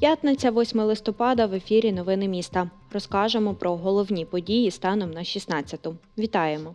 П'ятниця, 8 листопада, в ефірі Новини міста. Розкажемо про головні події станом на 16-ту. Вітаємо!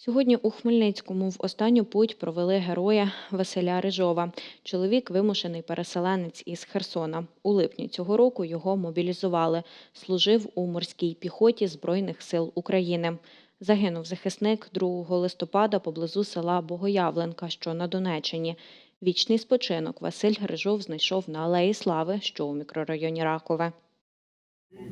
Сьогодні у Хмельницькому в останню путь провели героя Василя Рижова. Чоловік вимушений переселенець із Херсона. У липні цього року його мобілізували. Служив у морській піхоті Збройних сил України. Загинув захисник 2 листопада поблизу села Богоявленка, що на Донеччині. Вічний спочинок Василь Грижов знайшов на Алеї Слави, що у мікрорайоні Ракове.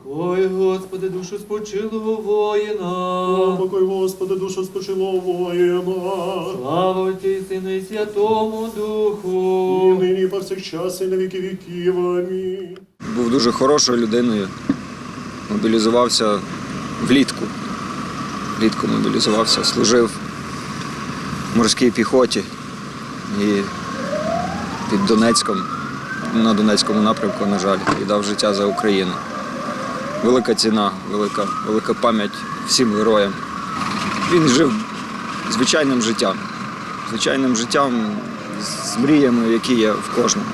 Ой, Господи, душу спочилого воїна. Покой, Господи, душу спочило воїна. Слава Отцю і Сину і Святому І Духу. нині і повсякчас, і на віки віків. Амінь. був дуже хорошою людиною. Мобілізувався влітку. Влітку мобілізувався, служив в морській піхоті і під Донецьком, на Донецькому напрямку, на жаль, віддав життя за Україну. Велика ціна, велика, велика пам'ять всім героям. Він жив звичайним життям, звичайним життям з мріями, які є в кожному.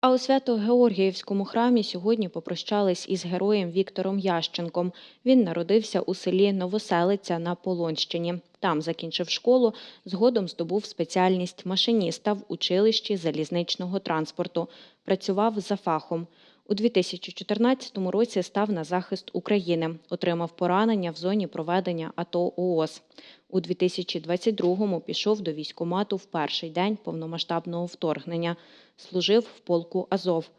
А у Свято-Георгіївському храмі сьогодні попрощались із героєм Віктором Ященком. Він народився у селі Новоселиця на Полонщині. Там закінчив школу, згодом здобув спеціальність машиніста в училищі залізничного транспорту. Працював за фахом. У 2014 році став на захист України, отримав поранення в зоні проведення АТО ООС. У 2022-му пішов до військкомату в перший день повномасштабного вторгнення. Служив в полку Азов.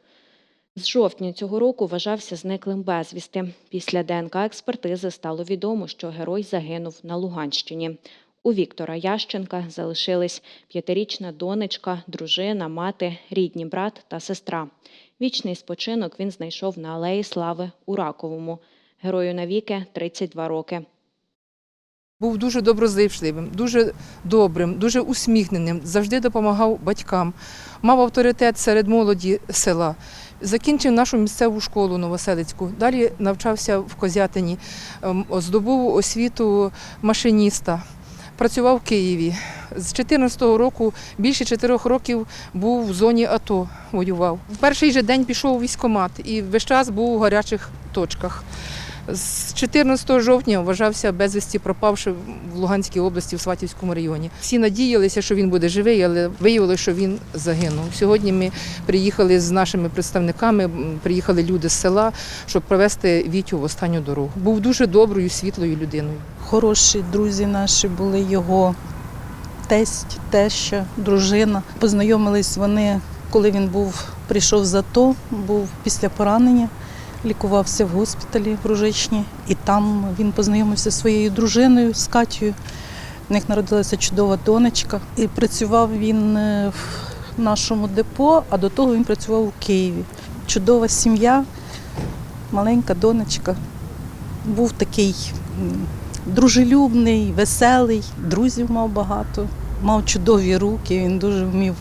З жовтня цього року вважався зниклим безвісти. Після ДНК-експертизи стало відомо, що герой загинув на Луганщині. У Віктора Ященка залишились п'ятирічна донечка, дружина, мати, рідні брат та сестра. Вічний спочинок він знайшов на Алеї Слави у Раковому. Герою навіки 32 роки. Був дуже доброзичливим, дуже добрим, дуже усміхненим, завжди допомагав батькам, мав авторитет серед молоді села. Закінчив нашу місцеву школу Новоселицьку. Далі навчався в Козятині, ем, здобув освіту машиніста. Працював в Києві. З 14-го року, більше 4 років був в зоні АТО, воював. В перший же день пішов у військкомат і весь час був у гарячих точках. З 14 жовтня вважався безвісті пропавши в Луганській області, в Сватівському районі. Всі надіялися, що він буде живий, але виявилося, що він загинув. Сьогодні ми приїхали з нашими представниками, приїхали люди з села, щоб провести Вітю в останню дорогу. Був дуже доброю, світлою людиною. Хороші друзі наші були його тесть, теща, дружина. Познайомились вони, коли він був, прийшов з АТО, був після поранення, лікувався в госпіталі в Ружичні. І там він познайомився зі своєю дружиною, з Катєю. В них народилася чудова донечка. І працював він е, в нашому депо, а до того він працював у Києві. Чудова сім'я, маленька донечка. Був такий дружелюбний, веселий, друзів мав багато, мав чудові руки, він дуже вмів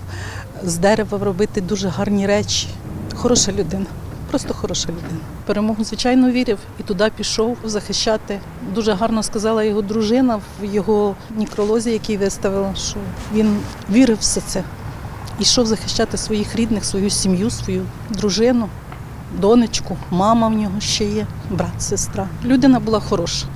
з дерева робити дуже гарні речі. Хороша людина, просто хороша людина. Перемогу, звичайно, вірив і туди пішов захищати. Дуже гарно сказала його дружина в його нікролозі, який виставила, що він вірив в все це. Ішов захищати своїх рідних, свою сім'ю, свою дружину, донечку, мама в нього ще є, брат, сестра. Людина була хороша.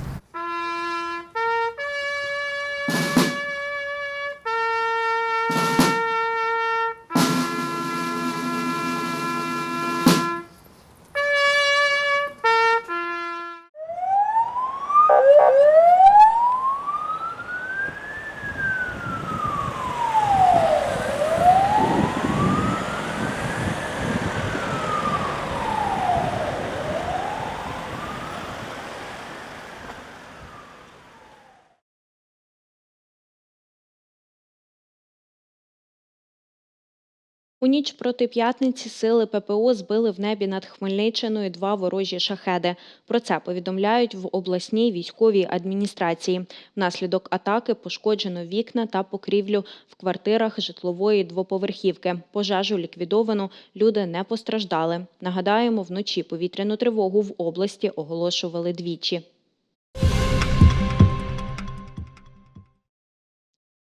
У ніч проти п'ятниці сили ППО збили в небі над Хмельниччиною два ворожі шахеди. Про це повідомляють в обласній військовій адміністрації. Внаслідок атаки пошкоджено вікна та покрівлю в квартирах житлової двоповерхівки. Пожежу ліквідовано, люди не постраждали. Нагадаємо, вночі повітряну тривогу в області оголошували двічі.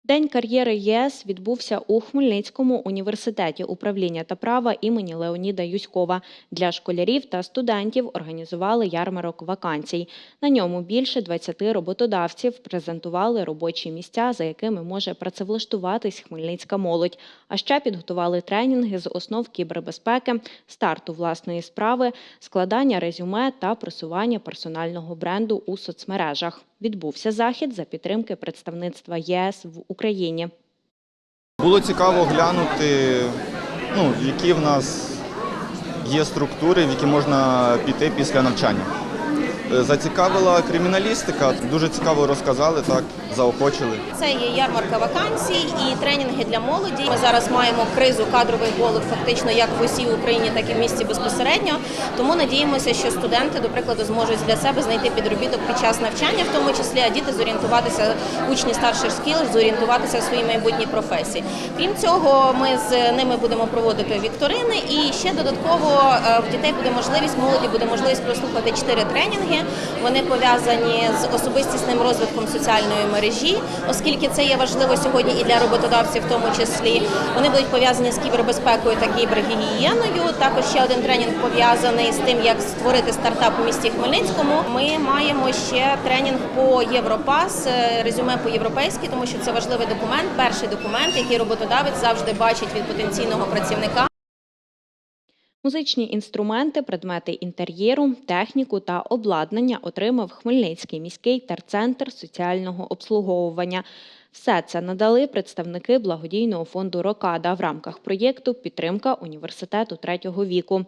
День кар'єри ЄС відбувся у Хмельницькому університеті управління та права імені Леоніда Юськова. Для школярів та студентів організували ярмарок вакансій. На ньому більше 20 роботодавців презентували робочі місця, за якими може працевлаштуватись хмельницька молодь. А ще підготували тренінги з основ кібербезпеки, старту власної справи, складання резюме та просування персонального бренду у соцмережах. Відбувся захід за підтримки представництва ЄС в Україні. Було цікаво глянути, ну, які в нас є структури, в які можна піти після навчання. Е, Зацікавила криміналістика, дуже цікаво розказали, так, заохочили. Це є ярмарка вакансій і тренінги для молоді. Ми зараз маємо кризу кадрових голод фактично як в усій Україні, так і в місті безпосередньо. Тому надіємося, що студенти, до прикладу, зможуть для себе знайти підробіток під час навчання, в тому числі, а діти зорієнтуватися, учні старших шкіл, зорієнтуватися в своїй майбутній професії. Крім цього, ми з ними будемо проводити вікторини, і ще додатково е, в дітей буде можливість, молоді буде можливість прослухати чотири тренінги. Вони пов'язані з особистісним розвитком соціальної мережі, оскільки це є важливо сьогодні і для роботодавців, в тому числі. Вони будуть пов'язані з кібербезпекою та кібергігієною. Також ще один тренінг пов'язаний з тим, як створити стартап у місті Хмельницькому. Ми маємо ще тренінг по Європас, е, резюме по європейськи, тому що це важливий документ, перший документ, який роботодавець завжди бачить від потенційного працівника. Музичні інструменти, предмети інтер'єру, техніку та обладнання отримав Хмельницький міський терцентр соціального обслуговування. Все це надали представники благодійного фонду Рокада в рамках проєкту Підтримка університету третього віку.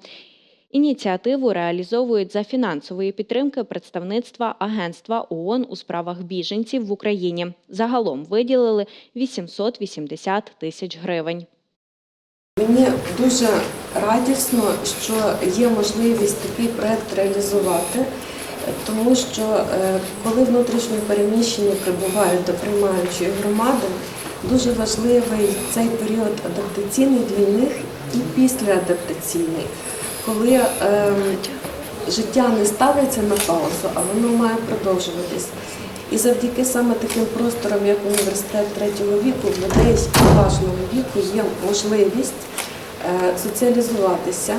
Ініціативу реалізовують за фінансової підтримки представництва Агентства ООН у справах біженців в Україні. Загалом виділили 880 тисяч гривень. Мені дуже радісно, що є можливість такий проект реалізувати, тому що е, коли внутрішньо переміщені прибувають до приймаючої громади, дуже важливий цей період адаптаційний для них і післяадаптаційний, коли е, життя не ставиться на паузу, а воно має продовжуватись. І завдяки саме таким просторам, як університет третього віку, в людей поважного віку є можливість е, соціалізуватися,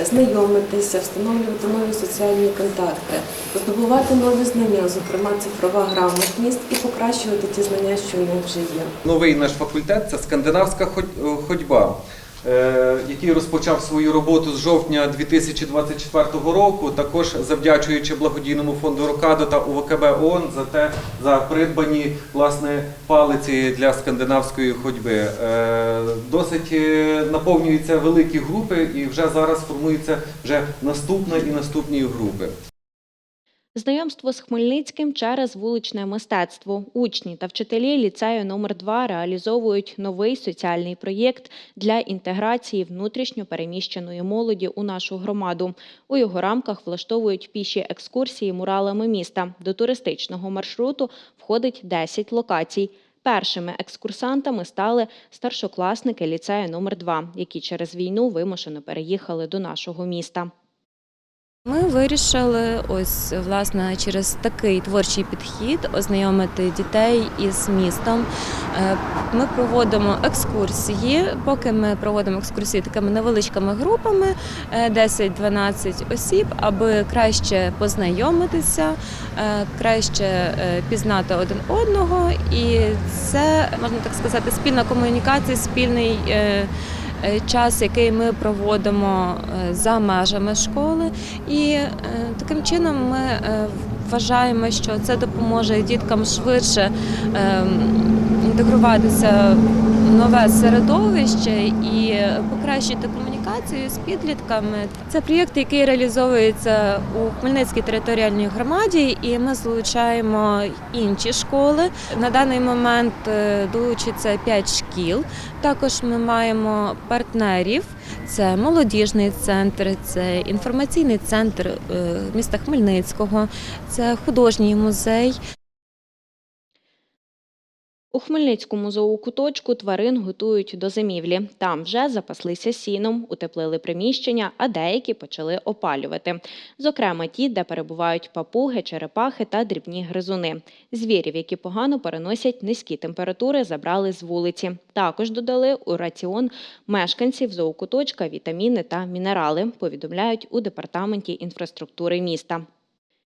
е, знайомитися, встановлювати нові соціальні контакти, здобувати нові знання, зокрема цифрова грамотність, і покращувати ті знання, що у них вже є. Новий наш факультет це скандинавська ходьба, е, який розпочав свою роботу з жовтня 2024 року, також завдячуючи благодійному фонду Рокадо та УВКБ ООН за те, за придбані власне палиці для скандинавської ходьби. Е, Досить е, наповнюються великі групи, і вже зараз формуються вже наступна і наступні групи. Знайомство з Хмельницьким через вуличне мистецтво. Учні та вчителі ліцею номер 2 реалізовують новий соціальний проєкт для інтеграції внутрішньо переміщеної молоді у нашу громаду. У його рамках влаштовують піші екскурсії муралами міста. До туристичного маршруту входить 10 локацій. Першими екскурсантами стали старшокласники ліцею номер 2 які через війну вимушено переїхали до нашого міста. Ми вирішили ось власне через такий творчий підхід ознайомити дітей із містом. Е, Ми проводимо екскурсії. Поки ми проводимо екскурсії такими невеличкими групами, е, 10-12 осіб, аби краще познайомитися, е, краще е, пізнати один одного. І це можна так сказати, спільна комунікація, спільний. Е, Час, який ми проводимо е, за межами школи, і е, таким чином ми вважаємо, що це допоможе діткам швидше інтегруватися в нове середовище і покращити комунікацію з підлітками. Це проєкт, який реалізовується у Хмельницькій територіальній громаді, і ми залучаємо інші школи. На даний момент е, долучиться 5 шкіл. шкіл. Також ми маємо партнерів. Це молодіжний центр, це інформаційний центр е, міста Хмельницького, це художній музей. У Хмельницькому зоокуточку тварин готують до зимівлі. Там вже запаслися сіном, утеплили приміщення, а деякі почали опалювати. Зокрема, ті, де перебувають папуги, черепахи та дрібні гризуни. Звірів, які погано переносять низькі температури, забрали з вулиці. Також додали у раціон мешканців зоокуточка вітаміни та мінерали, повідомляють у департаменті інфраструктури міста.